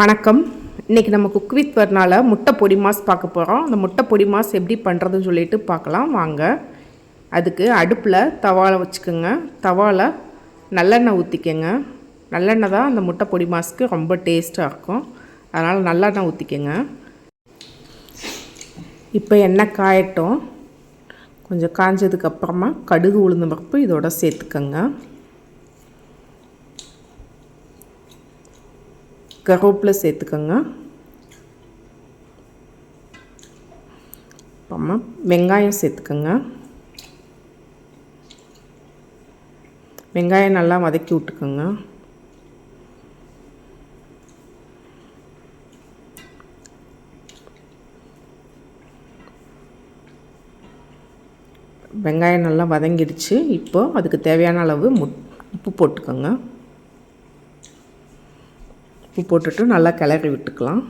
வணக்கம். இன்றைக்கி நம்ம குக் வித் வர்னால் முட்டை பொடி மாஸ் பார்க்க போகிறோம் அந்த முட்டை பொடி மாஸ் எப்படி பண்ணுறதுன்னு சொல்லிட்டு பார்க்கலாம். வாங்க. அதுக்கு அடுப்பில் தவாலை வச்சுக்கோங்க. தவாவில் நல்லெண்ணெய் ஊற்றிக்கோங்க நல்லெண்ணெய் தான் அந்த முட்டை பொடி மாஸ்க்கு ரொம்ப டேஸ்ட்டாக இருக்கும். அதனால் நல்லெண்ணெய் ஊற்றிக்கோங்க இப்போ எண்ணெய் காயட்டும். கொஞ்சம் காஞ்சதுக்கப்புறமா கடுகு உளுந்த பருப்பு இதோட சேர்த்துக்கோங்க. கருவேப்பிலை சேர்த்துக்கோங்க. அப்புறமா வெங்காயம் சேர்த்துக்கோங்க. வெங்காயம் நல்லா வதக்கி விட்டுக்கோங்க. வெங்காயம் நல்லா வதங்கிடுச்சு. இப்போது அதுக்கு தேவையான அளவு முட் உப்பு போட்டுக்கோங்க. உப்பு போட்டுட்டு நல்லா கிளறி விட்டுக்கலாம்.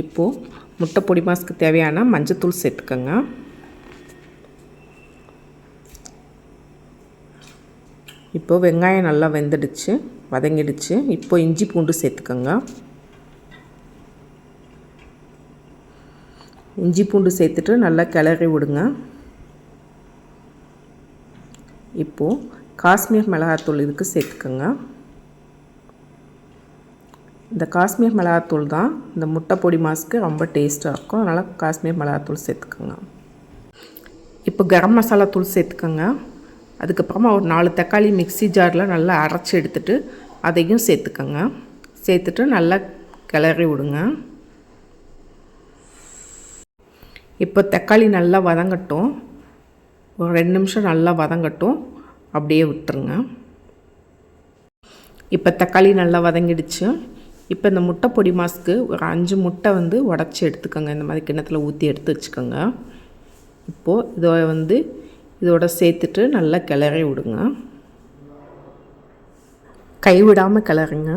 இப்போது முட்டை பொடி மாசுக்கு தேவையான மஞ்சத்தூள் சேர்த்துக்கோங்க. இப்போது வெங்காயம் நல்லா வெந்துடுச்சு வதங்கிடுச்சு. இப்போது இஞ்சி பூண்டு சேர்த்துக்கோங்க. இஞ்சி பூண்டு சேர்த்துட்டு நல்லா கிளறி விடுங்க. இப்போது காஷ்மீர் மிளகாத்தூள் இதுக்கு சேர்த்துக்கோங்க. இந்த காஷ்மீர் மிளகாத்தூள் தான் இந்த முட்டை பொடி மாஸ்க்கு ரொம்ப டேஸ்ட்டாக இருக்கும். அதனால் காஷ்மீர் மிளகாத்தூள் சேர்த்துக்கோங்க. இப்போ கரம் மசாலா தூள் சேர்த்துக்கோங்க. அதுக்கப்புறமா ஒரு நாலு தக்காளி மிக்சி ஜாரில் நல்லா அரைச்சி எடுத்துட்டு அதையும் சேர்த்துக்கோங்க. சேர்த்துட்டு நல்லா கிளறி விடுங்க. இப்போ தக்காளி நல்லா வதங்கட்டும். ஒரு ரெண்டு நிமிஷம் நல்லா வதங்கட்டும். அப்படியே விட்டுருங்க. இப்போ தக்காளி நல்லா வதங்கிடுச்சு. இப்போ இந்த முட்டை பொடி மாஸ்க்கு ஒரு அஞ்சு முட்டை வந்து உடச்சி எடுத்துக்கோங்க. இந்த மாதிரி கிண்ணத்தில் ஊற்றி எடுத்து வச்சுக்கோங்க. இப்போது இதை வந்து இதோட சேர்த்துட்டு நல்லா கிளறி விடுங்க. கைவிடாமல் கிளறுங்க.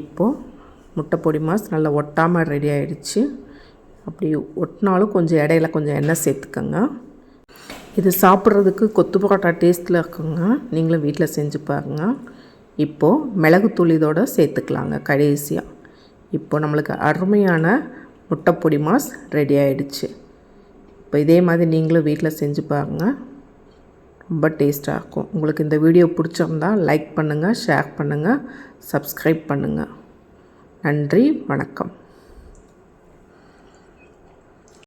இப்போது முட்டை பொடி மாஸ் நல்லா ஒட்டாமல் ரெடி ஆகிடுச்சு அப்படி ஒட்டினாலும் கொஞ்சம் இடையில கொஞ்சம் எண்ணெய் சேர்த்துக்கோங்க. இது சாப்பிட்றதுக்கு கொத்து பரோட்டா டேஸ்ட்டில் இருக்குங்க. நீங்களும் வீட்டில் செஞ்சு பாருங்கள் இப்போது மிளகுத்தூள் இதோட சேர்த்துக்கலாங்க கடைசியாக இப்போது நம்மளுக்கு அருமையான முட்டைப்பொடி மாஸ் ரெடி ஆகிடுச்சு இப்போ இதே மாதிரி நீங்களும் வீட்டில் செஞ்சு பாருங்கள் ரொம்ப டேஸ்ட்டாக இருக்கும். உங்களுக்கு இந்த வீடியோ பிடிச்சிருந்தா லைக் பண்ணுங்கள் ஷேர் பண்ணுங்கள் சப்ஸ்கிரைப் பண்ணுங்கள் நன்றி வணக்கம்.